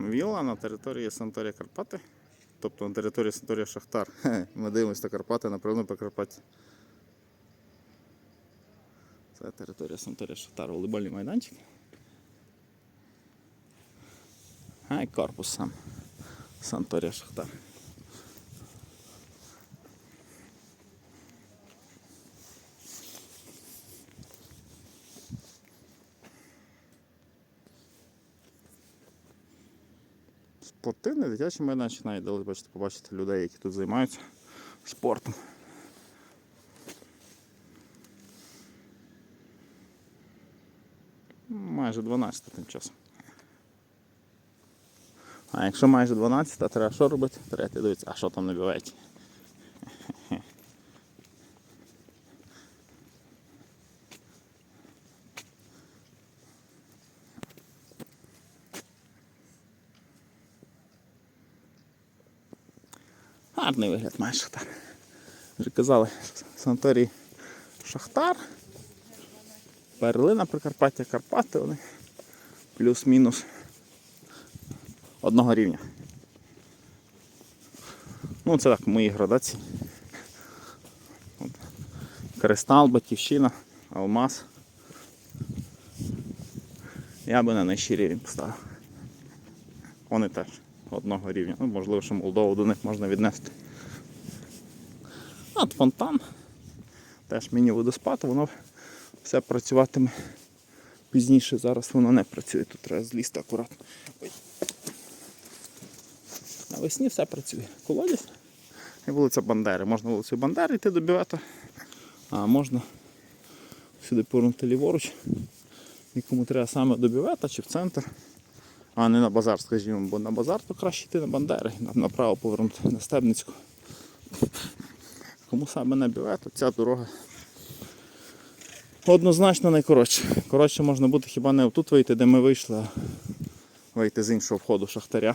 Вілла на території Санторія Карпати. Тобто на території Санторія Шахтар. Ми дивимося на Карпати, напевно, Карпаті. Це територія Санторія Шахтар, волейбольний майданчик. А і корпус сам. Санторія Шахтар. Спортивний дитячий майданчик навіть дали бачите, побачити людей, які тут займаються спортом. Майже 12 тим часом. А якщо майже 12, то треба що робити? Треба дивитися, а що там на Гарний вигляд має Шахтар. Вже казали, санаторій Шахтар. Перлина Прикарпаття, Карпати вони. Плюс-мінус одного рівня. Ну, це так, мої градації. От. Кристал, Батьківщина, Алмаз. Я би на найщий рівень поставив. Вони теж одного рівня. Ну, можливо, що Молдову до них можна віднести. От фонтан. Теж міні-водоспад, воно все працюватиме пізніше. Зараз воно не працює. Тут треба злізти акуратно. Ой. Навесні все працює. Колодязь і вулиця Бандери. Можна вулицею Бандери йти до бювета, а можна сюди повернути ліворуч. І кому треба саме до бювета чи в центр, а не на базар, скажімо, бо на базар то краще йти на Бандери, на- направо повернути на Стебницьку. Кому саме на бювет, то ця дорога однозначно найкоротша. Коротше можна буде хіба не тут вийти, де ми вийшли, а вийти з іншого входу шахтаря.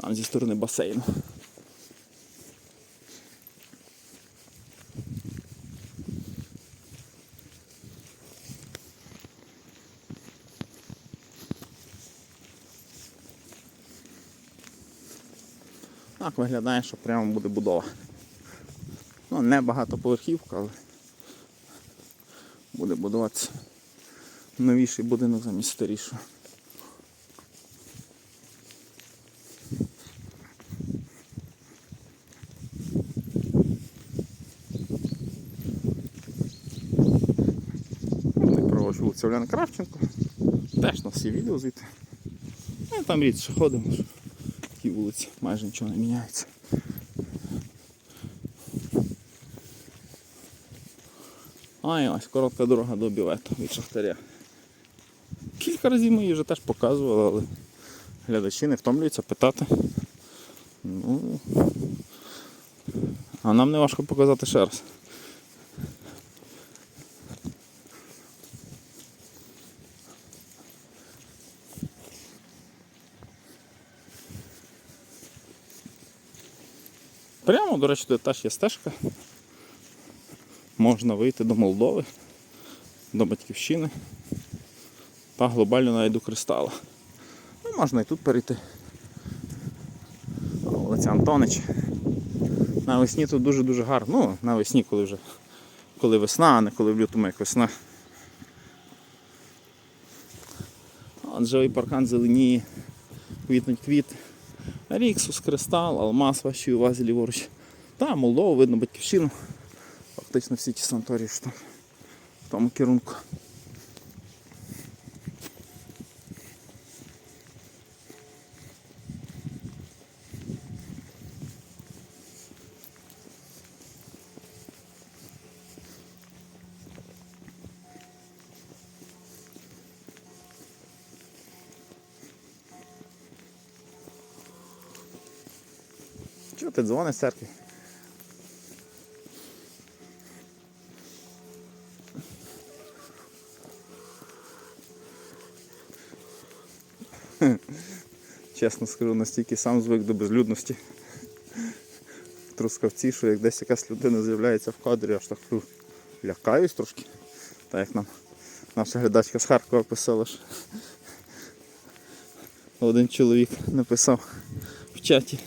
Там зі сторони басейну. Так виглядає, що прямо буде будова. Ну, не багатоповерхівка, але буде будуватися новіший будинок замість старішого. Проводить вулиця Оляна Кравченко. Теж на всі відео звідти. Ну, там рідше ходимо. Тій вулиці майже нічого не міняється. А і ось коротка дорога до бювету від шахтаря. Кілька разів ми її вже теж показували, але глядачі не втомлюються питати. Ну, а нам не важко показати ще раз. Прямо, до речі, тут теж є стежка. Можна вийти до Молдови, до Батьківщини та глобально навіть до Кристала. Ну, можна і тут перейти. Вулиця Антонич. Навесні тут дуже-дуже гарно. Ну, навесні, коли вже коли весна, а не коли в лютому як весна. От паркан зеленіє, квітнуть квіти. Ріксус, Кристал, Алмаз вашій увазі ліворуч. Та, Молдова, видно батьківщину. Фактично всі ті санаторії, що там в тому керунку. Чого ти дзвониш з церкви? Чесно скажу, настільки сам звик до безлюдності. Трускавці, що як десь якась людина з'являється в кадрі, аж так лякаюсь трошки. Так як нам наша глядачка з Харкова писала, що Один чоловік написав в чаті.